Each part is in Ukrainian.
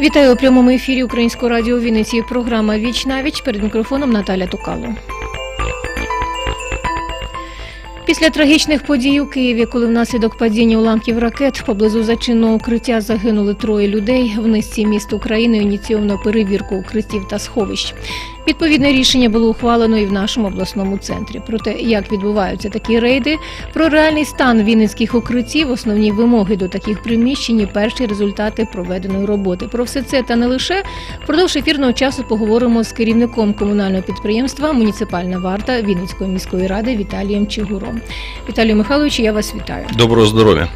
Вітаю у прямому ефірі Українського радіо Вінниці. Програма Віч на віч перед мікрофоном Наталя Тукало. Після трагічних подій у Києві, коли внаслідок падіння уламків ракет поблизу зачинного укриття загинули троє людей, в низці міст України ініційовано перевірку укриттів та сховищ. Відповідне рішення було ухвалено і в нашому обласному центрі. Про те, як відбуваються такі рейди, про реальний стан вінницьких укриттів, основні вимоги до таких приміщень і перші результати проведеної роботи. Про все це та не лише впродовж ефірного часу поговоримо з керівником комунального підприємства Муніципальна варта Вінницької міської ради Віталієм Чигуром. Віталію Михайловичу, я вас вітаю. Доброго здоров'я.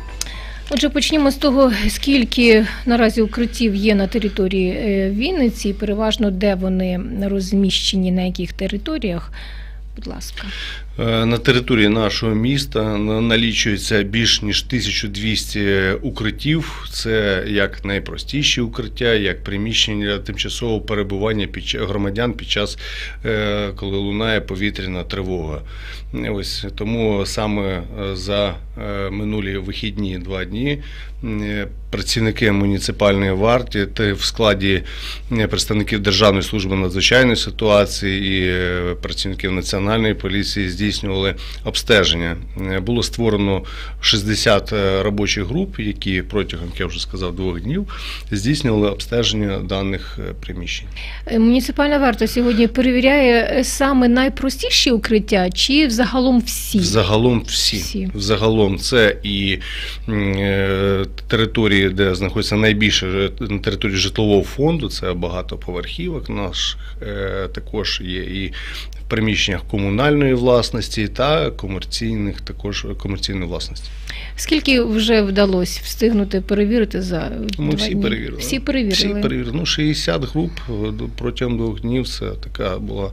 Отже, почнімо з того, скільки наразі укриттів є на території е, Вінниці, переважно де вони розміщені, на яких територіях. Будь ласка. Е, На території нашого міста на- налічується більш ніж 1200 укриттів. Це як найпростіші укриття, як приміщення тимчасового перебування під громадян під час, е, коли лунає повітряна тривога. Ось тому саме е, за минулі вихідні два дні працівники муніципальної варті та в складі представників Державної служби надзвичайної ситуації і працівників національної поліції здійснювали обстеження. Е, Було створено 60 е, робочих груп, які протягом, як я вже сказав, двох днів здійснювали обстеження даних е, приміщень. Муніципальна варта сьогодні перевіряє саме найпростіші укриття чи взагалом всі? Взагалом всі. Всі. Взагалом це і території, де знаходиться найбільше на території житлового фонду, це багатоповерхівок наших, е, також є і приміщеннях комунальної власності та комерційних, також комерційної власності. Скільки вже вдалося встигнути перевірити за Ми всі дні? перевірили. Всі перевірили. Всі перевірили. Ну, 60 груп е, протягом двох днів. Це така була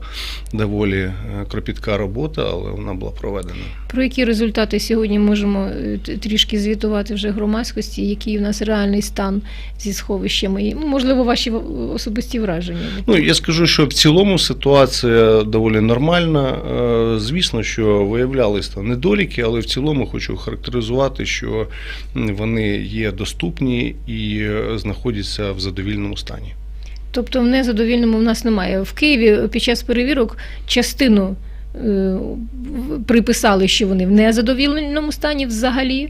доволі е, кропітка робота, але вона була проведена. Про які результати сьогодні можемо е, трішки звітувати вже громадськості, який у нас реальний стан зі сховищами? Ну, можливо, ваші особисті враження. Ну, я скажу, що в цілому ситуація доволі нормальна. Е, Звісно, що виявлялись там недоліки, але в цілому хочу характеризувати, що вони є доступні і е, знаходяться в задовільному стані. Тобто в незадовільному в нас немає. В Києві під час перевірок частину е, приписали, що вони в незадовільному стані взагалі,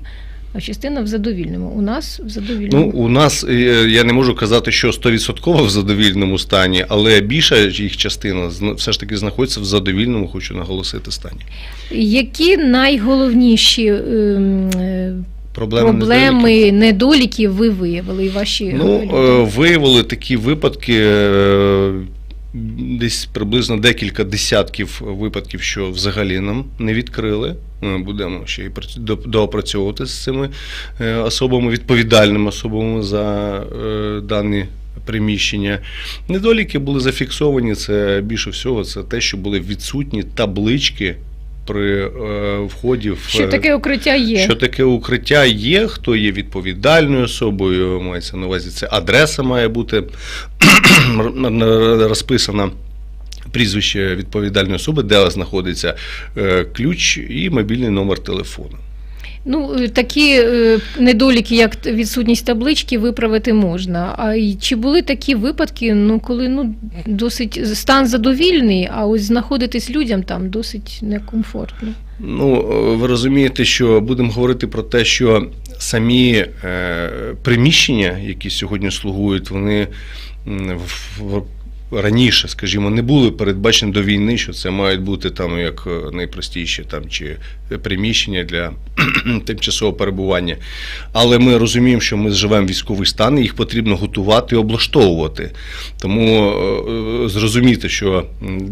а частина в задовільному. У нас в задовільному. Ну, у нас е, я не можу казати, що 100% в задовільному стані, але більша їх частина все ж таки знаходиться в задовільному, хочу наголосити стані. Які найголовніші ем, е, Проблеми, проблеми, недоліки ви виявили і ваші Ну, е, виявили такі випадки. Десь приблизно декілька десятків випадків, що взагалі нам не відкрили. Ми будемо ще й доопрацьовувати з цими е, особами, відповідальними особами за е, дані приміщення. Недоліки були зафіксовані. Це більше всього, це те, що були відсутні таблички при е, вході в що таке укриття є? що таке укриття є, хто є відповідальною особою, мається на увазі, це адреса має бути розписана. Прізвище відповідальної особи, де знаходиться е, ключ і мобільний номер телефону. Ну, е, такі е, недоліки, як відсутність таблички, виправити можна. А й чи були такі випадки, ну коли ну досить стан задовільний, а ось знаходитись людям там досить некомфортно. Ну, е, ви розумієте, що будемо говорити про те, що самі приміщення, які сьогодні слугують, вони в- раніше, скажімо, не були передбачені до війни, що це мають бути там як е, найпростіші там чи приміщення для тимчасового перебування. Але ми розуміємо, що ми живемо військовий стан, і їх потрібно готувати і облаштовувати. Тому е, е, зрозуміти, що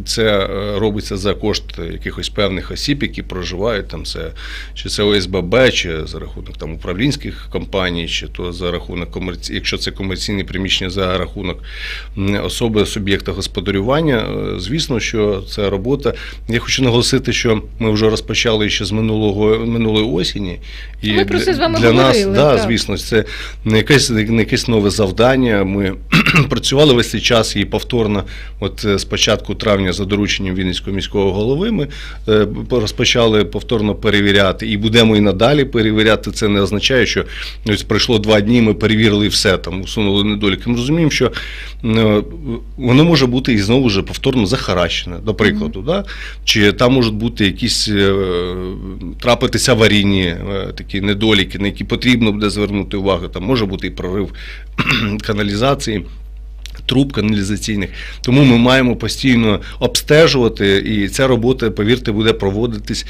це робиться за кошт якихось певних осіб, які проживають там, це чи це ОСББ, чи за рахунок там управлінських компаній, чи то за рахунок комерці... якщо це комерційне приміщення за рахунок особи суб'єкта господарювання. е, Звісно, що це робота. Я хочу наголосити, що ми вже розпочали ще з минулого минулої осені. І Ми про це з вами для нас, говорили, да, так. звісно, це не якесь, не якесь нове завдання. Ми працювали весь цей час і повторно, от е, з початку травня, за дорученням Вінницького міського голови, ми е, розпочали повторно перевіряти і будемо і надалі перевіряти. Це не означає, що ось пройшло два дні, ми перевірили все там, усунули недоліки. Ми розуміємо, що е, воно може бути і знову ж повторно захаращене, до прикладу, да? чи там можуть бути якісь трапитися аварійні такі недоліки, на які потрібно буде звернути увагу. Там може бути і прорив каналізації. Труб каналізаційних, тому ми маємо постійно обстежувати, і ця робота, повірте, буде проводитись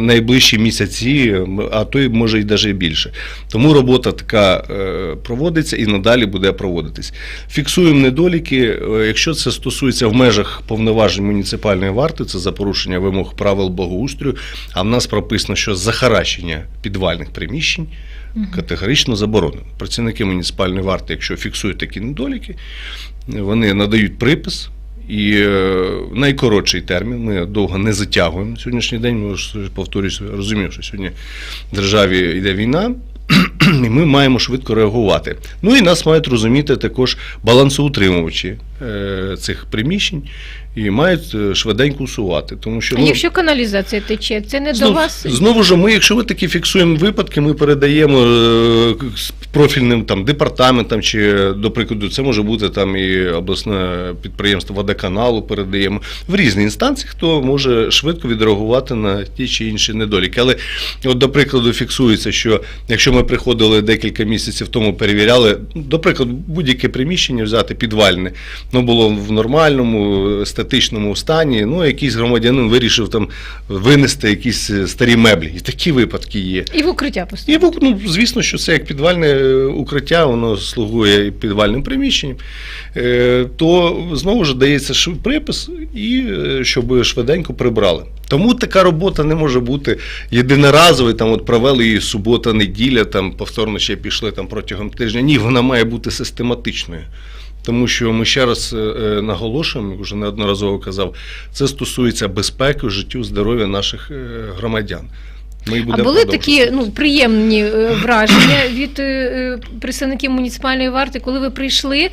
найближчі місяці, а то й може й навіть більше. Тому робота така е, проводиться і надалі буде проводитись. Фіксуємо недоліки. е, Якщо це стосується в межах повноважень муніципальної варти, це за порушення вимог правил благоустрою. А в нас прописано, що захаращення підвальних приміщень категорично заборонено. Працівники муніципальної варти, якщо фіксують такі недоліки, вони надають припис. І е, найкоротший термін ми довго не затягуємо сьогоднішній день. Ми повторюсь, розуміємо, що сьогодні в державі йде війна, і ми маємо швидко реагувати. Ну і нас мають розуміти також балансоутримувачі цих приміщень і мають е, швиденько усувати. Тому що А ну, якщо каналізація тече, це не до вас. Знову ж, ми, якщо ви такі фіксуємо випадки, ми передаємо е, з профільним там департаментам, чи, до прикладу, це може бути там і обласне підприємство водоканалу, передаємо в різні інстанції, хто може швидко відреагувати на ті чи інші недоліки. Але, от, до прикладу, фіксується, що якщо ми приходили декілька місяців тому, перевіряли, до прикладу, будь-яке приміщення взяти підвальне, ну було в нормальному статичному стані. Ну, якийсь громадянин вирішив там винести якісь е, старі меблі. І такі випадки є. І в укриття І в- ну, звісно, що це як підвальне е, укриття, воно слугує підвальним приміщенням, Е, то знову ж дається припис, і щоб швиденько прибрали. Тому така робота не може бути єдиноразовою, там от провели її субота, неділя, там повторно ще пішли там протягом тижня. Ні, вона має бути систематичною. Тому що ми ще раз е, е, наголошуємо, вже неодноразово казав, це стосується безпеки, життю, здоров'я наших е, громадян. Ми А були такі ну приємні враження від представників муніципальної варти, коли ви прийшли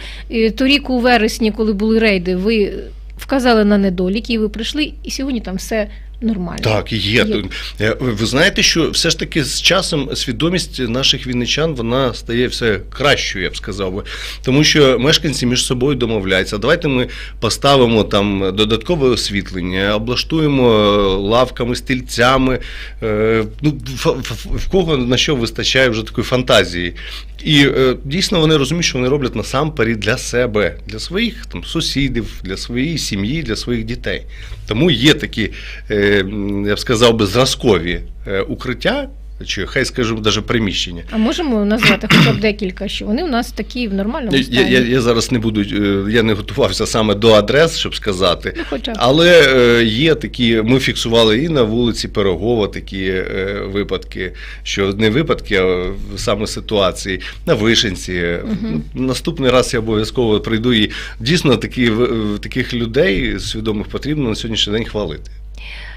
торік у вересні, коли були рейди, ви вказали на недоліки, і ви прийшли, і сьогодні там все нормально. Так, є. Є. Е, Ви знаєте, що все ж таки з часом свідомість наших вінничан вона стає все кращою, я б сказав би. Тому що мешканці між собою домовляються. Давайте ми поставимо там додаткове освітлення, облаштуємо лавками, стільцями. е, Ну, в, кого на що вистачає вже такої фантазії. І е, дійсно вони розуміють, що вони роблять насамперед для себе, для своїх там сусідів, для своєї сім'ї, для своїх дітей. Тому є такі, я б сказав би, зразкові е, укриття, чи хай скажу, навіть приміщення. А можемо назвати хоча б декілька, що вони у нас такі в нормальному Я, стані. я, я зараз не буду, е, я не готувався саме до адрес, щоб сказати. Ну, хоча б. Але е, є такі, ми фіксували і на вулиці Пирогова такі випадки, що не випадки, а саме ситуації на вишенці. Мгм. Наступний раз я обов'язково прийду і дійсно такі, в- таких людей свідомих потрібно на сьогоднішній день хвалити.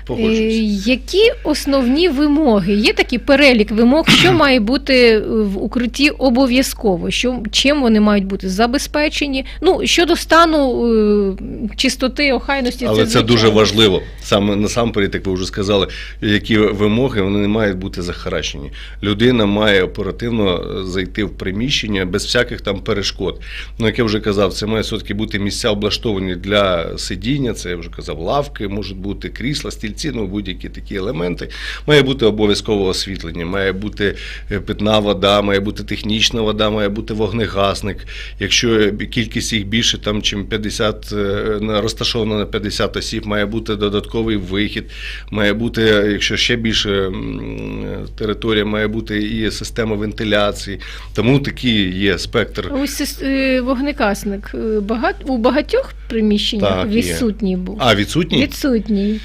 Е, Погоджуюсь. Які основні вимоги? Є такий перелік вимог, що має бути в укритті обов'язково, що чим вони мають бути забезпечені? Ну щодо стану е, чистоти, охайності, Але це, звичайно. дуже важливо. Саме насамперед, як ви вже сказали, які вимоги вони не мають бути захаращені. Людина має оперативно е, зайти в приміщення без всяких там перешкод. Ну, як я вже казав, це має все-таки бути місця облаштовані для сидіння. Це я вже казав, лавки, можуть бути крісла, стільці, ну будь-які такі елементи. Має бути обов'язково освітлення, має бути е, питна вода, має бути технічна вода, має бути вогнегасник. Якщо кількість їх більше, там чим 50 е, розташовано на 50 осіб, має бути додатковий вихід, має бути, якщо ще більше територія, має бути і система вентиляції. Тому такий є спектр. Ось е, вогнекасник багат у багатьох приміщеннях Так, є. відсутній був. А, відсутні? Відсутній.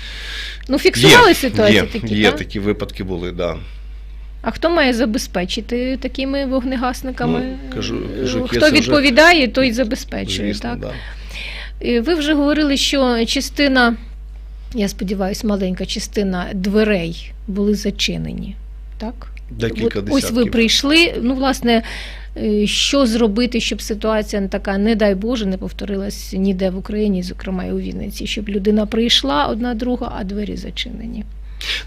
Ну, фіксували ситуації є, такі, є так? такі випадки були, да. А хто має забезпечити такими вогнегасниками? Ну, кажу- кажу, хто це вже- відповідає, той забезпечує, Звісно, так? да. Ви вже говорили, що частина, я сподіваюся, маленька частина дверей були зачинені. Так? Декілька десятків. Ось ви прийшли. Ну, власне, Що зробити, щоб ситуація така, не дай Боже, не повторилась ніде в Україні, зокрема і у Вінниці, щоб людина прийшла одна друга, а двері зачинені.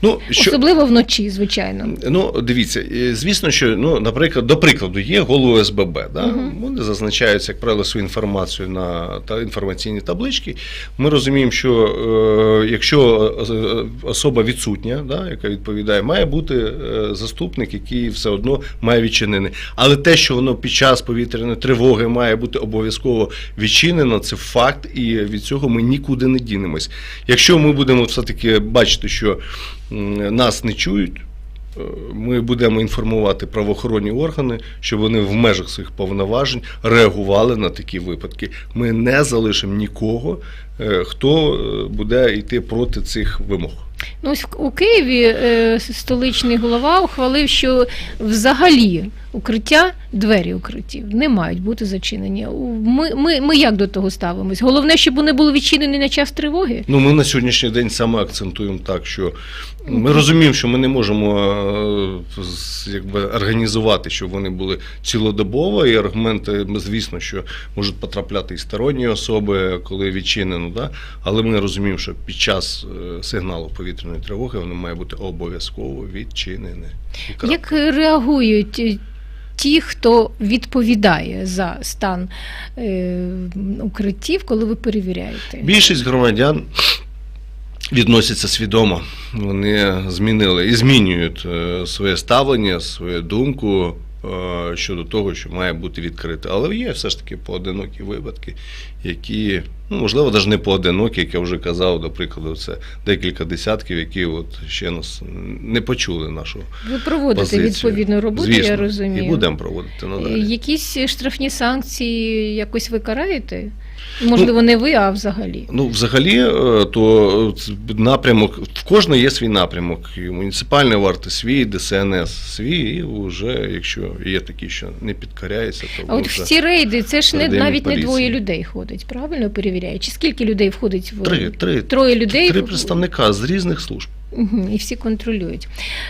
Ну, що, Особливо вночі, звичайно. Ну, дивіться, звісно, що ну, наприклад, до прикладу, є голови СББ. Да? Мгм. Вони зазначаються, як правило, свою інформацію на та інформаційні таблички. Ми розуміємо, що е, якщо е, особа відсутня, да, яка відповідає, має бути е, заступник, який все одно має відчинений. Але те, що воно під час повітряної тривоги має бути обов'язково відчинено, це факт, і від цього ми нікуди не дінемось. Якщо ми будемо все-таки бачити, що нас не чують. е, Ми будемо інформувати правоохоронні органи, щоб вони в межах своїх повноважень реагували на такі випадки. Ми не залишимо нікого, е, хто е, буде йти проти цих вимог. Ну, ось у Києві е, столичний голова ухвалив, що взагалі укриття, двері укриттів не мають бути зачинені. Ми, ми, ми як до того ставимось? Головне, щоб вони були відчинені на час тривоги. Ну, ми на сьогоднішній день саме акцентуємо так, що ми розуміємо, що ми не можемо е, якби, організувати, щоб вони були цілодобово, і аргументи, звісно, що можуть потрапляти і сторонні особи, коли відчинено, да? але ми розуміємо, що під час е, сигналу повітряної тривоги вони мають бути обов'язково крапка. Як реагують е, ті, хто відповідає за стан е, укриттів, коли ви перевіряєте? Більшість громадян відносяться свідомо. Вони змінили і змінюють е, своє ставлення, свою думку е, щодо того, що має бути відкрите. Але є все ж таки поодинокі випадки, які, ну, можливо, навіть не поодинокі, як я вже казав, до прикладу, це декілька десятків, які от ще нас не почули нашу Ви проводите позицію. відповідну роботу, Звісно, я розумію. І будемо проводити надалі. Якісь штрафні санкції якось ви караєте? Можливо, не ви, а взагалі. Ну, взагалі, е, то е, напрямок в кожного є свій напрямок. І муніципальний варти свій, ДСНС свій, і вже, якщо є такі, що не підкоряється, то А от в ці рейди це ж не навіть не двоє людей ходить, правильно перевіряє? Чи скільки людей входить в три, три, троє людей? три представника з різних служб. І всі контролюють.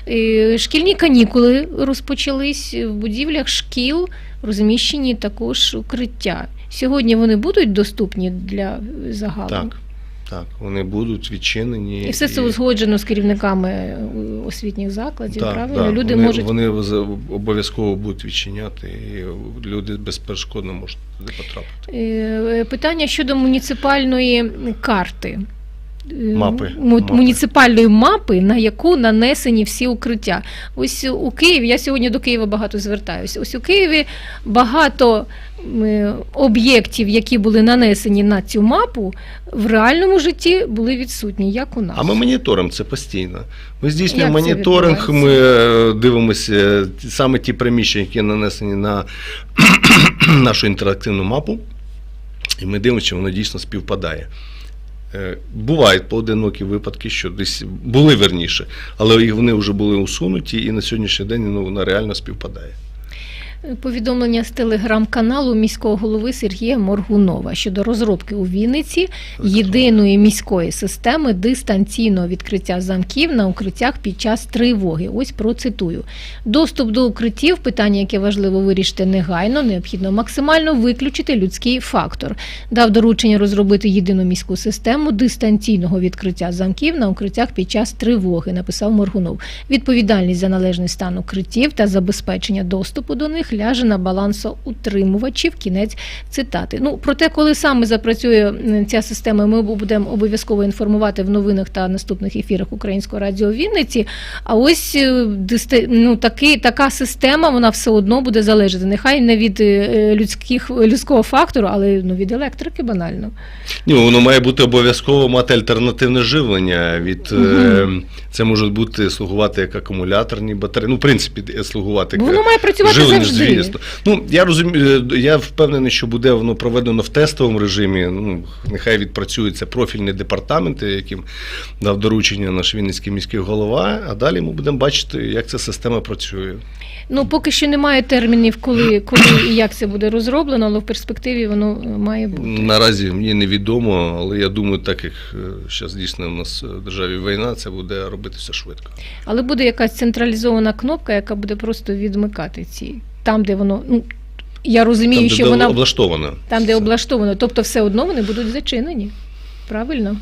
Е, Шкільні канікули розпочались в будівлях шкіл, розміщені також укриття. Сьогодні вони будуть доступні для загалу. Так, так, вони будуть відчинені. І все це узгоджено з керівниками е, освітніх закладів. Так, правильно, так, люди вони, можуть вони обов'язково будуть відчиняти, і люди безперешкодно можуть туди потрапити. Е, Питання щодо муніципальної карти. Е, Мапи. му- Мапи. Муніципальної мапи, на яку нанесені всі укриття. Ось у Києві, я сьогодні до Києва багато звертаюся. Ось у Києві багато е, об'єктів, які були нанесені на цю мапу, в реальному житті були відсутні, як у нас. А ми моніторимо це постійно. Ми здійснюємо Як моніторинг, ми е, дивимося саме ті приміщення, які нанесені на нашу інтерактивну мапу, і ми дивимося, чи воно дійсно співпадає. Е, Бувають поодинокі випадки, що десь були верніше, але їх вони вже були усунуті, і на сьогоднішній день ну, вона реально співпадає. Повідомлення з телеграм-каналу міського голови Сергія Моргунова щодо розробки у Вінниці єдиної міської системи дистанційного відкриття замків на укриттях під час тривоги. Ось процитую. Доступ до укриттів питання, яке важливо вирішити негайно, необхідно максимально виключити людський фактор. Дав доручення розробити єдину міську систему дистанційного відкриття замків на укриттях під час тривоги. Написав Моргунов. Відповідальність за належний стан укриттів та забезпечення доступу до них ляже на балансоутримувачів. Кінець цитати. Ну про те, коли саме запрацює ця система, ми будемо обов'язково інформувати в новинах та наступних ефірах Українського радіо Вінниці. А ось е, ну, таки, така система вона все одно буде залежати. Нехай не від е, людських людського фактору, але ну від електрики банально. Ні, воно має бути обов'язково мати альтернативне живлення. Від, Мгм. це можуть бути слугувати як акумуляторні батареї. Ну, в принципі, слугувати воно має працювати завжди. Звісно. Ну, я розумію, е, я впевнений, що буде воно проведено в тестовому режимі. Ну, нехай відпрацюються профільні департаменти, яким дав доручення наш Вінницький міський голова, а далі ми будемо бачити, як ця система працює. Ну, поки що немає термінів, коли, коли і як це буде розроблено, але в перспективі воно е, має бути. Наразі мені невідомо, але я думаю, так як зараз дійсно у нас в державі війна, це буде робитися швидко. Але буде якась централізована кнопка, яка буде просто відмикати ці там, де воно ну я розумію, там, де що вона облаштовано. там, де облаштовано, тобто все одно вони будуть зачинені. Правильно?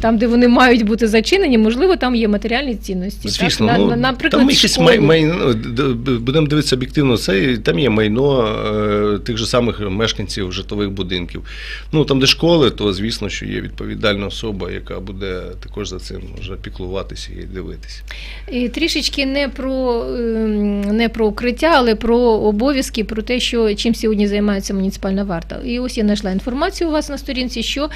Там, де вони мають бути зачинені, можливо, там є матеріальні цінності. Звісно, так? Ну, на- наприклад, там якесь школу. май, майно, д- будемо дивитися об'єктивно, це там є майно е, тих же самих мешканців житлових будинків. Ну там, де школи, то звісно, що є відповідальна особа, яка буде також за цим вже піклуватися і дивитися. І трішечки не про, ем, не про укриття, але про обов'язки, про те, що чим сьогодні займається муніципальна варта. І ось я знайшла інформацію у вас на сторінці, що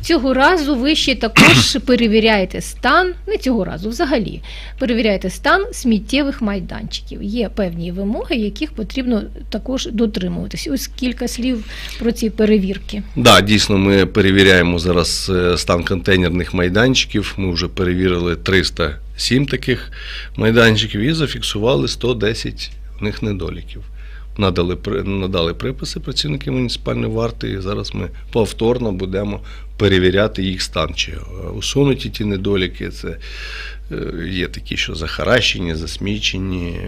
цього разу ви ще також перевіряєте стан, не цього разу, взагалі, перевіряєте стан сміттєвих майданчиків. Є певні вимоги, яких потрібно також дотримуватись. Ось кілька слів про ці перевірки. Да, дійсно, ми перевіряємо зараз е, стан контейнерних майданчиків. Ми вже перевірили 307 таких майданчиків і зафіксували 110 в них недоліків. Надали, надали приписи працівники муніципальної варти, і зараз ми повторно будемо перевіряти їх стан. Чи е, усунуті ті недоліки, це е, є такі, що захаращені, засмічені,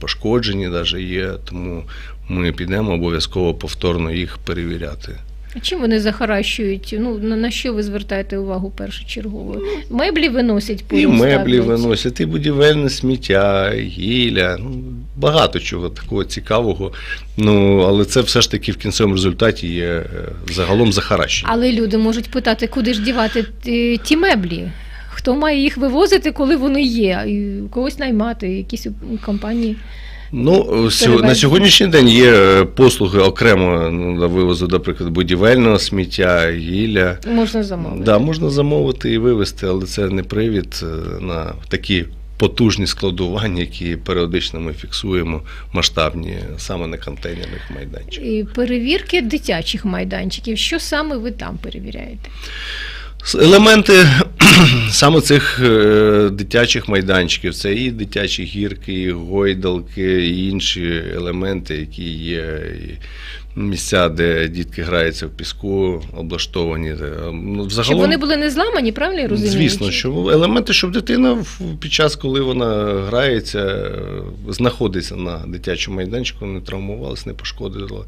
пошкоджені навіть є. Тому ми підемо обов'язково повторно їх перевіряти. А Чим вони захаращують? Ну на, що ви звертаєте увагу першочергово? Меблі виносять по І меблі виносять, і будівельне сміття, гілля. Ну, багато чого такого цікавого. Ну, але це все ж таки в кінцевому результаті є е, загалом захаращення. Але люди можуть питати, куди ж дівати ті, ті меблі? Хто має їх вивозити, коли вони є? І когось наймати, якісь компанії. Ну, сьо- на сьогоднішній день є е, послуги окремо ну, на вивозу, наприклад, будівельного сміття, гілля. Можна замовити. Да, можна замовити і вивезти, але це не привід е, на такі потужні складування, які періодично ми фіксуємо масштабні саме на контейнерних майданчиках. І перевірки дитячих майданчиків. Що саме ви там перевіряєте? Елементи саме цих е, дитячих майданчиків це і дитячі гірки, і гойдалки, і інші елементи, які є. Місця, де дітки граються в піску, облаштовані. Е, Ну, Щоб вони були не зламані, правильно я розумію? Звісно, що елементи, щоб дитина під час, коли вона грається, знаходиться на дитячому майданчику, не травмувалась, не пошкодила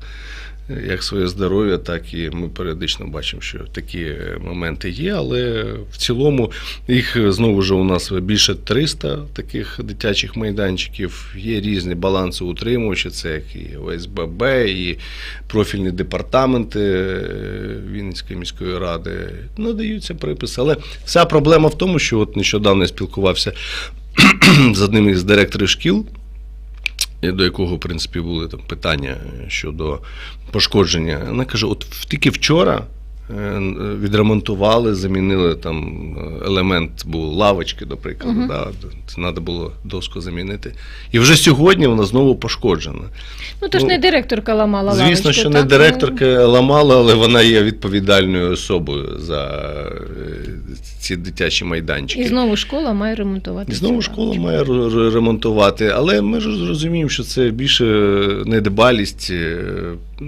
е, як своє здоров'я, так і ми періодично бачимо, що такі е, моменти є, але в цілому їх знову ж у нас більше 300 таких дитячих майданчиків. Є різні балансоутримувачі, це як і ОСББ, і профільні департаменти е, Вінницької міської ради надаються приписи. Але вся проблема в тому, що от нещодавно я спілкувався з одним із директорів шкіл, до якого, в принципі, були там питання щодо пошкодження. Вона каже: от тільки вчора. Е, Відремонтували, замінили там е, елемент, був лавочки, до прикладу, Мгм. да, це треба було доску замінити. І вже сьогодні вона знову пошкоджена. Ну то ж Ну, не директорка ламала Звісно, що так? не директорка ламала, але вона є відповідальною особою за е, ці дитячі майданчики. І знову школа має ремонтувати. І знову школа має ремонтувати, але ми ж розуміємо, що це більше недбалість.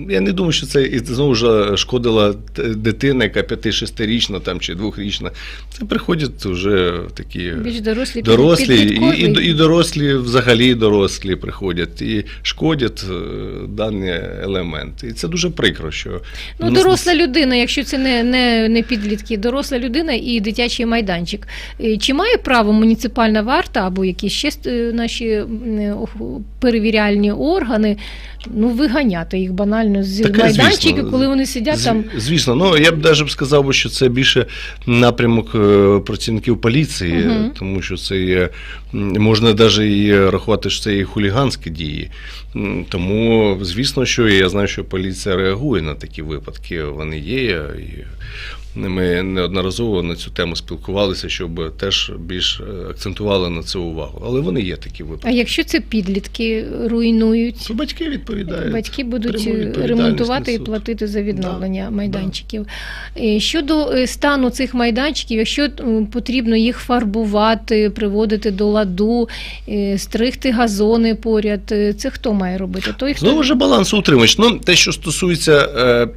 Е, Я не думаю, що це і знову ж шкодила дитина, яка 5-6річна там, чи двохрічна. Це приходять вже такі Більш дорослі, дорослі, і, і, і дорослі, взагалі дорослі приходять і шкодять е, дані елементи. І це дуже прикро, що Ну, доросла людина, якщо це не, не, не підлітки, доросла людина і дитячий майданчик. Е, Чи має право муніципальна варта або якісь ще е, наші перевіряльні органи ну, виганяти їх банально з Таке, майданчиків, звісно. коли вони сидять Зв- там. Звісно, ну я б навіть сказав, би, що це більше напрямок е, працівників поліції, Мгм. тому що це є, м, можна навіть і рахувати, що це і хуліганські дії. М, Тому, звісно, що я знаю, що поліція реагує на такі випадки. Вони є. І ми неодноразово на цю тему спілкувалися, щоб теж більш е, акцентували на це увагу. Але вони є такі випадки. А якщо це підлітки руйнують? То батьки відповідають. Батьки будуть е, ремонтувати і платити за відновлення майданчиків. Е, Щодо стану цих майданчиків, якщо потрібно їх фарбувати, приводити до ладу, стригти газони поряд, це хто має робити? Той, хто Знову ж балансоутримач. Ну, те, що стосується е,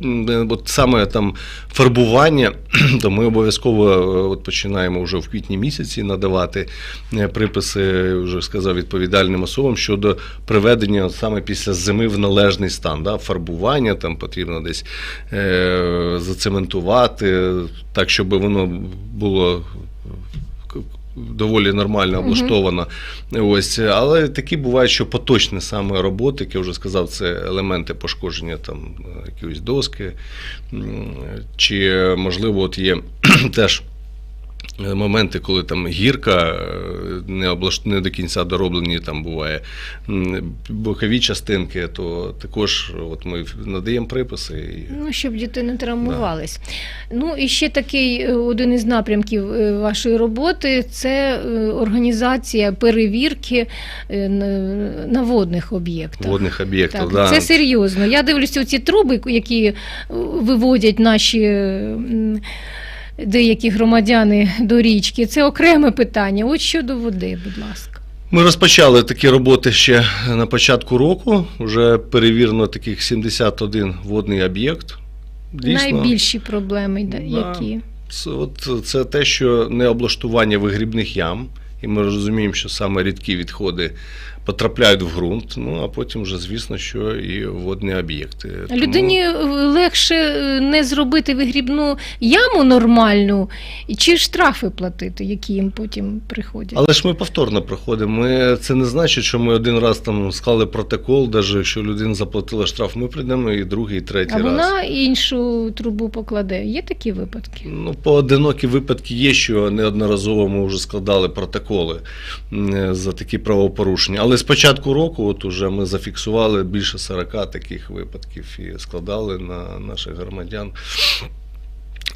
от саме там фарбування питання, то ми обов'язково е, от починаємо вже в квітні місяці надавати е, приписи, вже сказав, відповідальним особам щодо приведення от саме після зими в належний стан. Да? Фарбування там потрібно десь е, зацементувати, так, щоб воно було. Доволі нормально облаштована. Угу. Ось, але такі бувають, що поточні саме роботи, як я вже сказав, це елементи пошкодження там е, якоїсь доски, чи можливо, от є теж. Моменти, коли там гірка е, не облаш... не до кінця дороблені, там буває бокові частинки, то також от ми надаємо приписи. І... Ну, щоб діти не травмувались. Ну і ще такий е, один із напрямків е, вашої роботи це організація перевірки на- водних об'єктах. водних об'єктів. Так, да. це серйозно. Я дивлюся ці труби, які виводять наші деякі громадяни до річки. Це окреме питання. От щодо води, будь ласка. Ми розпочали такі роботи ще на початку року. Вже перевірено таких 71 водний об'єкт. Дійсно, Найбільші проблеми, да, які. Це, от, це те, що не облаштування вигрібних ям, і ми розуміємо, що саме рідкі відходи потрапляють в ґрунт. Ну а потім вже звісно, що і водні об'єкти. Тому- Людині е, легше е, не зробити вигрібну яму нормальну, чи штрафи платити, які їм потім приходять. Але ж ми повторно проходимо. Ми, це не значить, що ми один раз там склали протокол, навіть якщо людина заплатила штраф, ми прийдемо і другий, і третій А раз. вона іншу трубу покладе. Є такі випадки? Ну, поодинокі випадки є, що неодноразово ми вже складали протоколи за такі правопорушення. Але з початку року, от уже ми зафіксували більше 40 таких випадків і складали на наших громадян.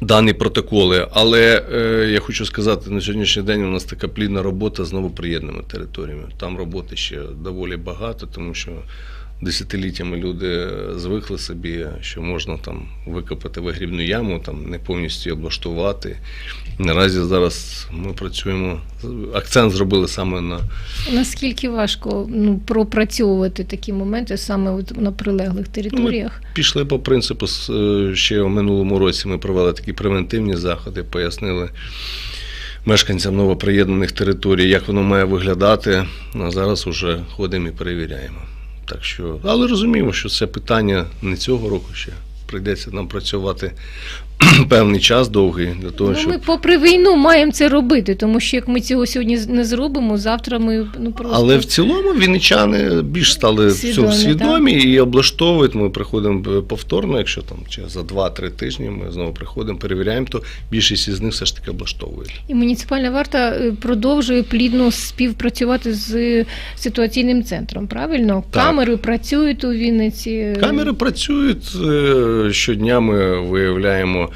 Дані протоколи, але е, я хочу сказати, на сьогоднішній день у нас така плідна робота з новоприєднаними територіями. Там роботи ще доволі багато, тому що десятиліттями люди звикли собі, що можна там викопати вигрібну яму, там не повністю облаштувати. Наразі зараз ми працюємо. Акцент зробили саме на Наскільки важко ну, пропрацьовувати такі моменти саме от на прилеглих територіях? Пішли по принципу, е, ще в минулому році ми провели такі превентивні заходи, пояснили мешканцям новоприєднаних територій, як воно має виглядати. А зараз вже ходимо і перевіряємо. Так що, але розуміємо, що це питання не цього року ще. Прийдеться нам працювати певний час довгий для того, Ну, щоб ми попри війну маємо це робити, тому що як ми цього сьогодні не зробимо, завтра ми ну просто Але в цілому вінничани більш стали в Свідомі, цьому свідомі і облаштовують. Ми приходимо повторно, якщо там чи за 2-3 тижні ми знову приходимо, перевіряємо, то більшість із них все ж таки облаштовують. І муніципальна варта е, продовжує плідно співпрацювати з ситуаційним центром. Правильно, Так. камери працюють у Вінниці. Камери працюють е, щодня. Ми виявляємо,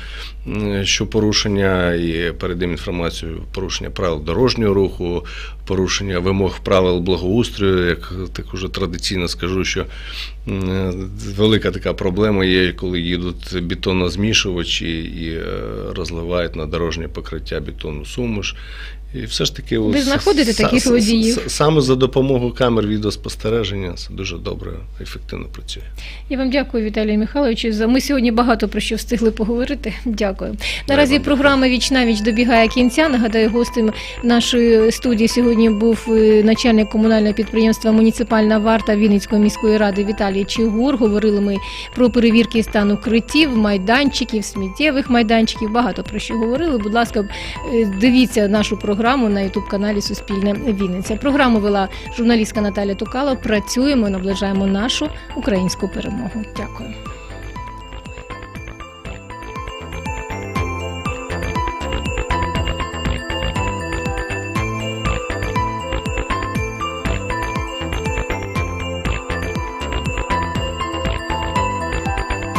що порушення і передаємо інформацію, порушення правил дорожнього руху, порушення вимог правил благоустрою. Як так уже традиційно скажу, що велика така проблема є, коли їдуть бетонозмішувачі і е, розливають на дорожнє покриття бетонну суміш. І все ж таки, Ви ось знаходите таких водіїв? Саме за допомогою камер відеоспостереження це дуже добре, ефективно працює. Я вам дякую, Віталію Михайловичу. За ми сьогодні багато про що встигли поговорити. Дякую. Наразі вам програма Віч на віч добігає кінця. Нагадаю, гостем нашої студії сьогодні був е, начальник комунального підприємства Муніципальна варта Вінницької міської ради Віталій Чигур. Говорили ми про перевірки стану укриттів, майданчиків, сміттєвих майданчиків. Багато про що говорили. Будь ласка, е, дивіться нашу програму на ютуб каналі Суспільне Вінниця. Програму вела журналістка Наталя Тукало. Працюємо, наближаємо нашу українську перемогу. Дякую.